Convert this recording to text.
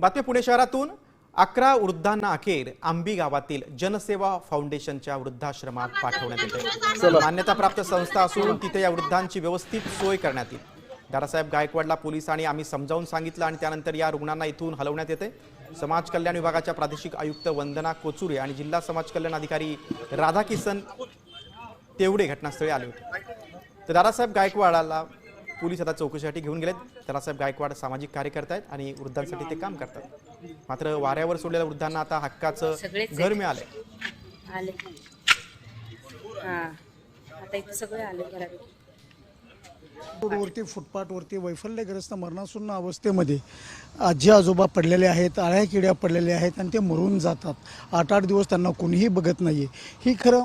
बातमी पुणे शहरातून. अकरा वृद्धांना अखेर आंबी गावातील जनसेवा फाउंडेशनच्या वृद्धाश्रमात पाठवण्यात येते मान्यताप्राप्त संस्था असून तिथे या वृद्धांची व्यवस्थित सोय करण्यात येईल. दादासाहेब गायकवाडला पोलिसांनी आम्ही समजावून सांगितलं आणि त्यानंतर या रुग्णांना इथून हलवण्यात येते समाज कल्याण विभागाच्या प्रादेशिक आयुक्त वंदना कोचुरे आणि जिल्हा समाज कल्याण अधिकारी राधाकिसन तेवढे घटनास्थळी आले होते. तर दादासाहेब गायकवाडाला पोलीस आता चौकशीसाठी घेऊन गेलेत. दादासाहेब गायकवाड सामाजिक कार्यकर्ते आहेत आणि वृद्धांसाठी ते काम करतात. मात्र वाऱ्यावर सोडलेल्या वृद्धांना आता हक्काचं घर मिळालंय. आले. हां. आता इथे सगळे आले घरापैकी रोडवरती फुटपाथवरती वैफल्यग्रस्त मरणासून्न अवस्थेमध्ये आजी आजोबा पडलेले आहेत आळ्या किड्या पडलेल्या आहेत आणि ते मरून जातात. आठ आठ दिवस त्यांना कोणीही बघत नाही ही खरं